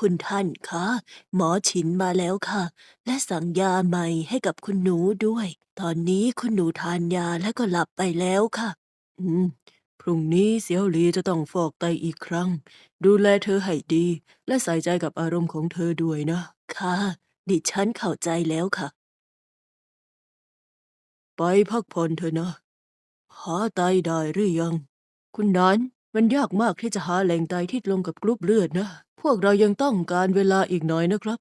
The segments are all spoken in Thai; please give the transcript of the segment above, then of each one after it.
คุณท่านคะ หมอฉินมาแล้วค่ะ และสั่งยาใหม่ให้กับคุณหนูด้วย ตอนนี้คุณหนูทานยาแล้วก็หลับไปแล้วค่ะ อืม พรุ่งนี้เสี่ยวหลีจะต้องฟอกไตอีกครั้ง ดูแลเธอให้ดี และใส่ใจกับอารมณ์ของเธอด้วยนะ ค่ะ ดิฉันเข้าใจแล้วค่ะ ไปพักผ่อนเถอะนะ หาไตได้หรือยัง คุณนัน มันยากมากที่จะหาแหล่งไตที่ตรงกับกรุ๊ปเลือดนะ พวกเรายังต้องการเวลาอีกหน่อยนะครับ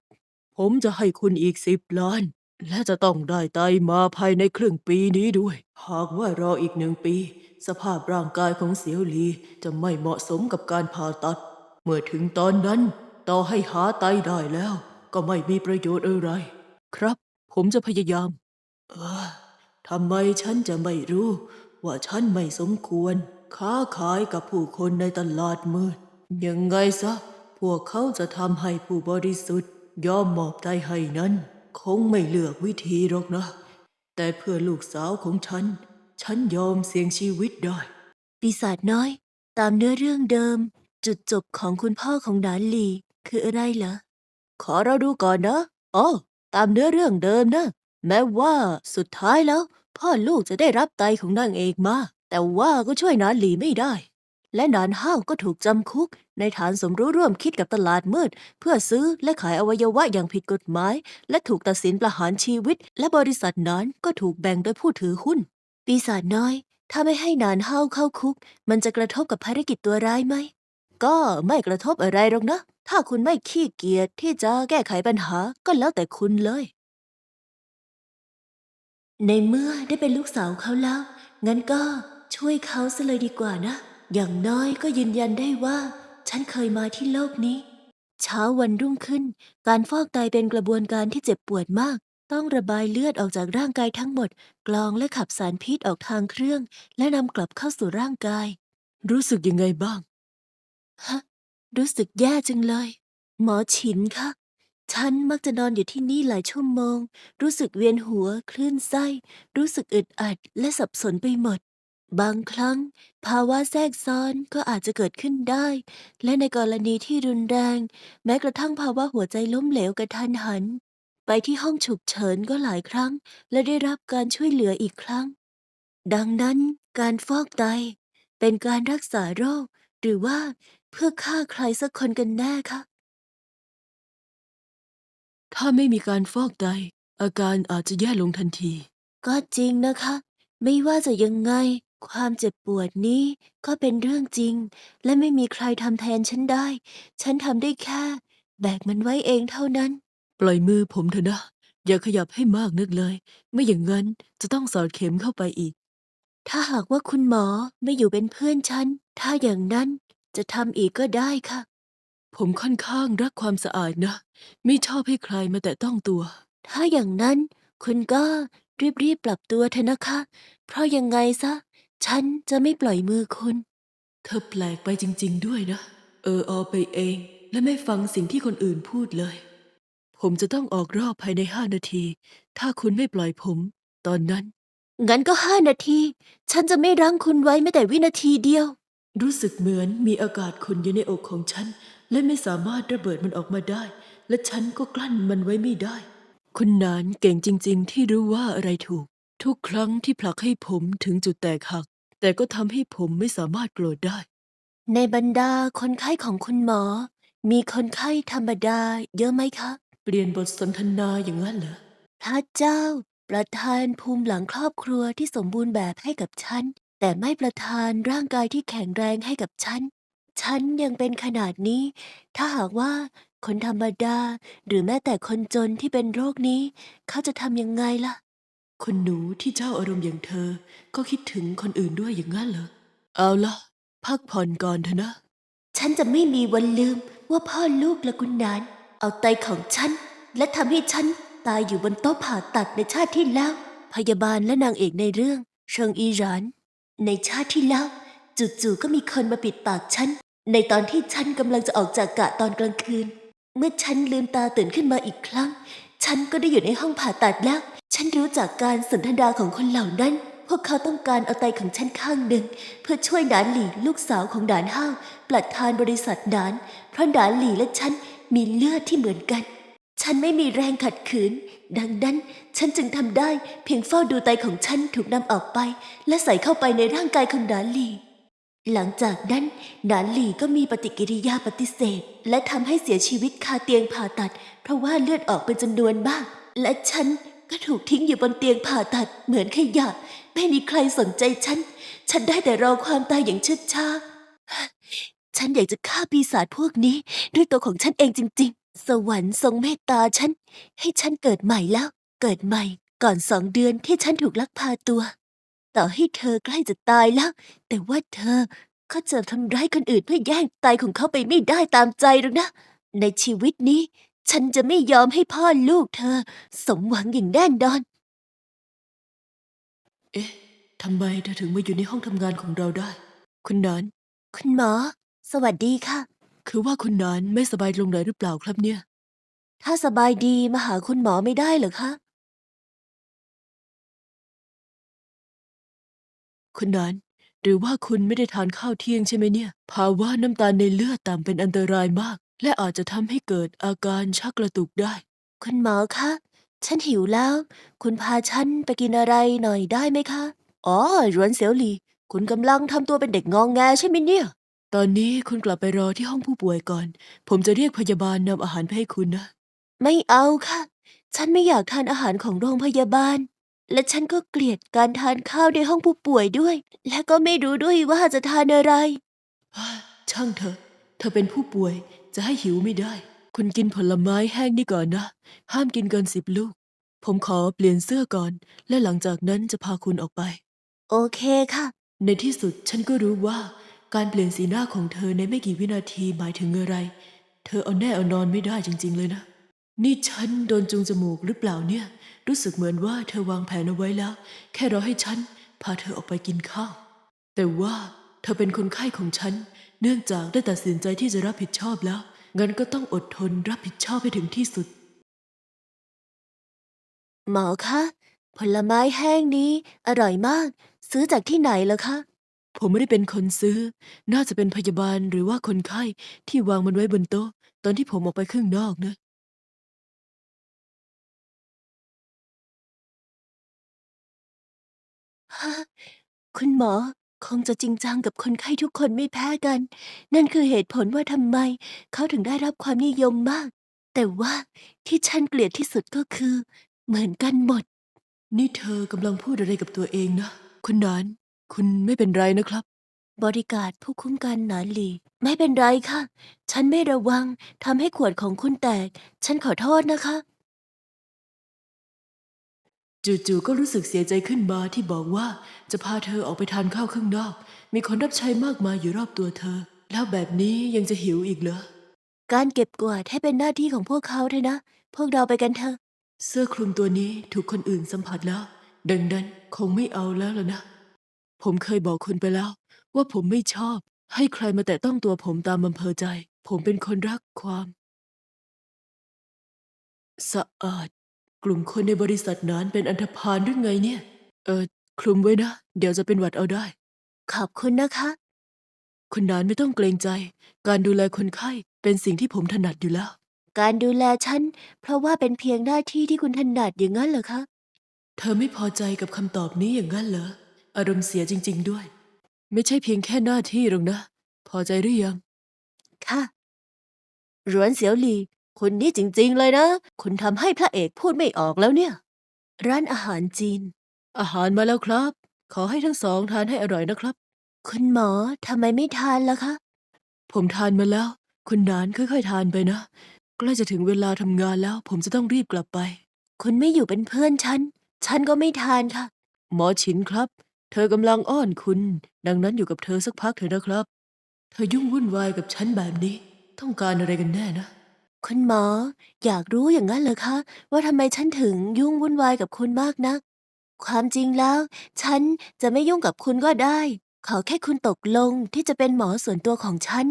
ผมจะให้คุณอีกสิบล้าน และจะต้องได้ไตมาภายในครึ่งปีนี้ด้วย หากว่ารออีกหนึ่งปี สภาพร่างกายของเสียวหลีจะไม่เหมาะสมกับการผ่าตัด เมื่อถึงตอนนั้น ต่อให้หาไตได้แล้ว ก็ไม่มีประโยชน์อะไร ครับ ผมจะพยายาม เออทำไมฉันจะไม่รู้ ว่าฉันไม่สมควร ค้าขายกับผู้คนในตลาดมืด ยังไงซะ พวกเขาจะทำให้ผู้บริสุทธิ์ยอมมอบใจให้นั้น คงไม่เลือกวิธีหรอกนะ แต่เพื่อลูกสาวของฉัน ฉันยอมเสี่ยงชีวิตได้ ปีศาจน้อย ตามเนื้อเรื่องเดิม จุดจบของคุณพ่อของดานหลี คืออะไรเหรอ ขอเราดูก่อนนะอ๋อตามเนื้อเรื่องเดิมนะ แม้ว่าสุดท้ายแล้ว พ่อลูกจะได้รับไตของนางเอกมา แต่ว่าก็ช่วยนานหลีไม่ได้ และนานห้าวก็ถูกจำคุก ในฐานสมรู้ร่วมคิดกับตลาดมืด เพื่อซื้อและขายอวัยวะอย่างผิดกฎหมาย และถูกตัดสินประหารชีวิต และบริษัทนั้นก็ถูกแบ่งโดยผู้ถือหุ้น ปีศาจน้อย ถ้าไม่ให้นานห้าวเข้าคุก มันจะกระทบกับภารกิจตัวร้ายไหม ก็ไม่กระทบอะไรหรอกนะ ถ้าคุณไม่ขี้เกียจที่จะแก้ไขปัญหาก็แล้วแต่คุณเลย ในเมื่อได้เป็นลูกสาวเขาแล้ว งั้นก็ ช่วยเขาซะเลยดีกว่านะ อย่างน้อยก็ยืนยันได้ว่า ฉันเคยมาที่โลกนี้ เช้าวันรุ่งขึ้น การฟอกไตเป็นกระบวนการที่เจ็บปวดมาก ต้องระบายเลือดออกจากร่างกายทั้งหมด กรองและขับสารพิษออกทางเครื่อง และนำกลับเข้าสู่ร่างกาย รู้สึกยังไงบ้าง ฮะ รู้สึกแย่จังเลย หมอฉินคะ ฉันมักจะนอนอยู่ที่นี่หลายชั่วโมง รู้สึกเวียนหัว คลื่นไส้ รู้สึกอึดอัดและสับสนไปหมด บางครั้ง ภาวะแทรกซ้อนก็อาจจะเกิดขึ้นได้ และในกรณีที่รุนแรง แม้กระทั่งภาวะหัวใจล้มเหลวกระทันหัน ไปที่ห้องฉุกเฉินก็หลายครั้ง และได้รับการช่วยเหลืออีกครั้ง ดังนั้นการฟอกไต เป็นการรักษาโรค หรือว่าเพื่อฆ่าใครสักคนกันแน่คะ ถ้าไม่มีการฟอกไต อาการอาจจะแย่ลงทันที ก็จริงนะคะ ไม่ว่าจะยังไง ความเจ็บปวดนี้ก็เป็นเรื่องจริง และไม่มีใครทำแทนฉันได้ ฉันทำได้แค่ แบกมันไว้เองเท่านั้น ปล่อยมือผมเถอะนะ อย่าขยับให้มากนักเลย ไม่อย่างนั้นจะต้องสอดเข็มเข้าไปอีก ถ้าหากว่าคุณหมอไม่อยู่เป็นเพื่อนฉัน ถ้าอย่างนั้นจะทำอีกก็ได้ค่ะ ผมค่อนข้างรักความสะอาดนะ ไม่ชอบให้ใครมาแตะต้องตัว ถ้าอย่างนั้นคุณก็รีบๆปรับตัวเถอะนะคะ เพราะยังไงซะ ฉันจะไม่ปล่อยมือคุณ เธอแปลกไปจริง ๆ ด้วยนะ เอออไปเอง และไม่ฟังสิ่งที่คนอื่นพูดเลย ผมจะต้องออกรอบภายในห้านาที ถ้าคุณไม่ปล่อยผม ตอนนั้น งั้นก็ห้านาที ฉันจะไม่รั้งคุณไว้แม้แต่วินาทีเดียว รู้สึกเหมือนมีอากาศขุ่นอยู่ในอกของฉัน และไม่สามารถระเบิดมันออกมาได้ และฉันก็กลั้นมันไว้ไม่ได้ คุณนานเก่งจริง ๆ ที่รู้ว่าอะไรถูก ทุกครั้งที่ผลักให้ผมถึงจุดแตกหัก แต่ก็ทำให้ผมไม่สามารถโกรธได้ ในบรรดาคนไข้ของคุณหมอ มีคนไข้ธรรมดาเยอะไหมคะ เปลี่ยนบทสนทนาอย่างนั้นเหรอ พระเจ้า ประทานภูมิหลังครอบครัวที่สมบูรณ์แบบให้กับฉัน แต่ไม่ประทานร่างกายที่แข็งแรงให้กับฉัน ฉันยังเป็นขนาดนี้ ถ้าหากว่าคนธรรมดา หรือแม้แต่คนจนที่เป็นโรคนี้ เขาจะทำยังไงล่ะ คนหนูที่เจ้าอารมณ์อย่างเธอ ก็คิดถึงคนอื่นด้วยอย่างนั้นเหรอ เอาละพักผ่อนก่อนเถอะนะ ฉันจะไม่มีวันลืมว่าพ่อลูกและกุนนาน เอาไตของฉัน และทำให้ฉันตายอยู่บนโต๊ะผ่าตัดในชาติที่แล้ว พยาบาลและนางเอกในเรื่อง เชิงอีหราน ในชาติที่แล้ว จู่ๆก็มีคนมาปิดปากฉัน ในตอนที่ฉันกำลังจะออกจากกะตอนกลางคืน เมื่อฉันลืมตาตื่นขึ้นมาอีกครั้ง ฉันก็ได้อยู่ในห้องผ่าตัดแล้ว ฉันรู้จากการสนทนาของคนเหล่านั้น พวกเขาต้องการเอาไตของฉันข้างหนึ่ง เพื่อช่วยหนานหลีลูกสาวของหนานห้าวประธานบริษัทหนาน เพราะหนานหลีและฉันมีเลือดที่เหมือนกัน ฉันไม่มีแรงขัดขืน ดังนั้นฉันจึงทำได้เพียงเฝ้าดูไตของฉันถูกนำออกไป และใส่เข้าไปในร่างกายของหนานหลีหลังจากนั้นหนานหลีก็มีปฏิกิริยาปฏิเสธ และทำให้เสียชีวิตคาเตียงผ่าตัด เพราะว่าเลือดออกเป็นจำนวนมาก และฉัน ก็ถูกทิ้งอยู่บนเตียงผ่าตัดเหมือนขยะ ไม่มีใครสนใจฉัน ฉันได้แต่รอความตายอย่างช้าช้าฉันอยากจะฆ่าปีศาจพวกนี้ ด้วยตัวของฉันเองจริง ๆ สวรรค์ทรงเมตตาฉัน ให้ฉันเกิดใหม่แล้ว เกิดใหม่ ก่อนสองเดือนที่ฉันถูกลักพาตัว ต่อให้เธอใกล้จะตายแล้ว แต่ว่าเธอก็จะทำร้ายคนอื่นเพื่อแย่งไตของเขาไปไม่ได้ตามใจหรอกนะ ในชีวิตนี้ ฉันจะไม่ยอมให้พ่อลูกเธอ สมหวังอย่างแน่นอน เอ๊ะทำไมเธอถึงมาอยู่ในห้องทำงานของเราได้ คุณนาน คุณหมอ สวัสดีค่ะ คือว่าคุณนานไม่สบายลงไหนหรือเปล่าครับเนี่ย ถ้าสบายดีมาหาคุณหมอไม่ได้เหรอคะ คุณนาน หรือว่าคุณไม่ได้ทานข้าวเที่ยงใช่ไหมเนี่ย ภาวะน้ำตาลในเลือดต่ำเป็นอันตรายมาก และอาจจะทำให้เกิดอาการชักกระตุกได้ คุณหมอคะ ฉันหิวแล้ว คุณพาฉันไปกินอะไรหน่อยได้ไหมคะ อ๋อหยวนเสียวหลี คุณกำลังทำตัวเป็นเด็กงองแงใช่ไหมเนี่ย ตอนนี้คุณกลับไปรอที่ห้องผู้ป่วยก่อน ผมจะเรียกพยาบาลนำอาหารไปให้คุณนะ ไม่เอาค่ะ ฉันไม่อยากทานอาหารของโรงพยาบาล และฉันก็เกลียดการทานข้าวในห้องผู้ป่วยด้วย และก็ไม่รู้ด้วยว่าจะทานอะไร ช่างเถอะ เธอเป็นผู้ป่วย จะให้หิวไม่ได้ คุณกินผลไม้แห้งนี่ก่อนนะ ห้ามกินเกินสิบลูก ผมขอเปลี่ยนเสื้อก่อน และหลังจากนั้นจะพาคุณออกไป โอเคค่ะ ในที่สุดฉันก็รู้ว่า การเปลี่ยนสีหน้าของเธอในไม่กี่วินาทีหมายถึงอะไร เธอเอาแน่เอานอนไม่ได้จริง ๆ เลยนะ นี่ฉันโดนจูงจมูกหรือเปล่าเนี่ย รู้สึกเหมือนว่าเธอวางแผนเอาไว้แล้ว แค่รอให้ฉันพาเธอออกไปกินข้าว แต่ว่าเธอเป็นคนไข้ของฉัน เนื่องจากได้ตัดสินใจที่จะรับผิดชอบแล้ว งั้นก็ต้องอดทนรับผิดชอบให้ถึงที่สุด หมอคะ ผลไม้แห้งนี้ อร่อยมาก ซื้อจากที่ไหนเหรอคะ ผมไม่ได้เป็นคนซื้อ น่าจะเป็นพยาบาลหรือว่าคนไข้ที่วางมันไว้บนโต๊ะ ตอนที่ผมออกไปข้างนอกนะฮะคุณหมอ คงจะจริงจังกับคนไข้ทุกคนไม่แพ้กัน นั่นคือเหตุผลว่าทำไมเขาถึงได้รับความนิยมมาก แต่ว่าที่ฉันเกลียดที่สุดก็คือ เหมือนกันหมด นี่เธอกำลังพูดอะไรกับตัวเองนะ คุณนาน คุณไม่เป็นไรนะครับ บริการดผู้คุ้มกันหนานหลี ไม่เป็นไรค่ะ ฉันไม่ระวังทำให้ขวดของคุณแตก ฉันขอโทษนะคะ จู่ๆก็รู้สึกเสียใจขึ้นมาที่บอกว่าจะพาเธอออกไปทานข้าวข้างนอก มีคนรับใช้มากมายอยู่รอบตัวเธอ แล้วแบบนี้ยังจะหิวอีกเหรอ การเก็บกวาดให้เป็นหน้าที่ของพวกเขาเถอะนะ พวกเราไปกันเถอะ เสื้อคลุมตัวนี้ถูกคนอื่นสัมผัสแล้ว ดังนั้นคงไม่เอาแล้วล่ะนะ ผมเคยบอกคุณไปแล้ว ว่าผมไม่ชอบ ให้ใครมาแตะต้องตัวผมตามอำเภอใจ ผมเป็นคนรักความ สะอาด กลุ่มคนในบริษัทนั้นเป็นอันธพาลหรือไงเนี่ย เออคลุมไว้นะ เดี๋ยวจะเป็นหวัดเอาได้ ขอบคุณนะคะ คุณนานไม่ต้องเกรงใจ การดูแลคนไข้เป็นสิ่งที่ผมถนัดอยู่แล้ว การดูแลฉัน เพราะว่าเป็นเพียงหน้าที่ที่คุณถนัดอย่างนั้นเหรอคะ เธอไม่พอใจกับคำตอบนี้อย่างนั้นเหรอ อารมณ์เสียจริง ๆ ด้วย ไม่ใช่เพียงแค่หน้าที่หรอกนะ พอใจหรือยัง ค่ะหรวนเสียวหลี คุณนี่จริงๆเลยนะ คุณทำให้พระเอกพูดไม่ออกแล้วเนี่ย ร้านอาหารจีน อาหารมาแล้วครับ ขอให้ทั้งสองทานให้อร่อยนะครับ คุณหมอทำไมไม่ทานล่ะคะ ผมทานมาแล้ว คุณนานค่อยๆทานไปนะ ใกล้จะถึงเวลาทำงานแล้ว ผมจะต้องรีบกลับไป คุณไม่อยู่เป็นเพื่อนฉัน ฉันก็ไม่ทานค่ะ หมอฉินครับ เธอกำลังอ้อนคุณ ดังนั้นอยู่กับเธอสักพักเถอะนะครับ เธอยุ่งวุ่นวายกับฉันแบบนี้ ต้องการอะไรกันแน่นะ คุณหมอ อยากรู้อย่างนั้นเหรอคะ ว่าทำไมฉันถึงยุ่งวุ่นวายกับคุณมากนัก ความจริงแล้ว ฉันจะไม่ยุ่งกับคุณก็ได้ ขอแค่คุณตกลงที่จะเป็นหมอส่วนตัวของฉัน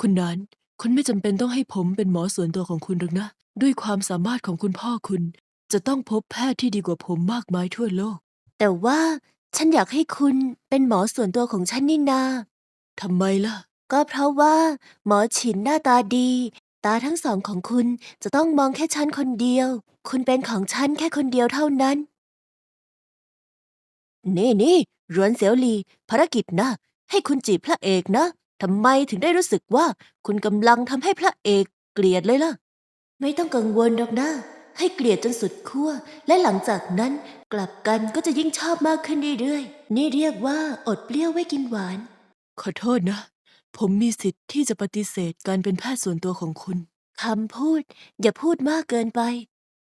คุณนานคุณไม่จำเป็นต้องให้ผมเป็นหมอส่วนตัวของคุณหรอกนะ ด้วยความสามารถของคุณพ่อคุณ จะต้องพบแพทย์ที่ดีกว่าผมมากมายทั่วโลกแต่ว่าฉันอยากให้คุณเป็นหมอส่วนตัวของฉันนี่นา ทำไมล่ะ ก็เพราะว่า หมอฉินหน้าตาดี ตาทั้งสองของคุณจะต้องมองแค่ฉันคนเดียว คุณเป็นของฉันแค่คนเดียวเท่านั้น นี่นี่รวนเสียวหลี ภารกิจนะ ให้คุณจีบพระเอกนะทำไมถึงได้รู้สึกว่าคุณกำลังทำให้พระเอกเกลียดเลยล่ะ ไม่ต้องกังวลหรอกนะ ให้เกลียดจนสุดขั้ว และหลังจากนั้นกลับกันก็จะยิ่งชอบมากขึ้นเรื่อยๆ นี่เรียกว่าอดเปรี้ยวไว้กินหวาน ขอโทษนะ ผมมีสิทธิ์ที่จะปฏิเสธการเป็นแพทย์ส่วนตัวของคุณ คำพูด อย่าพูดมากเกินไป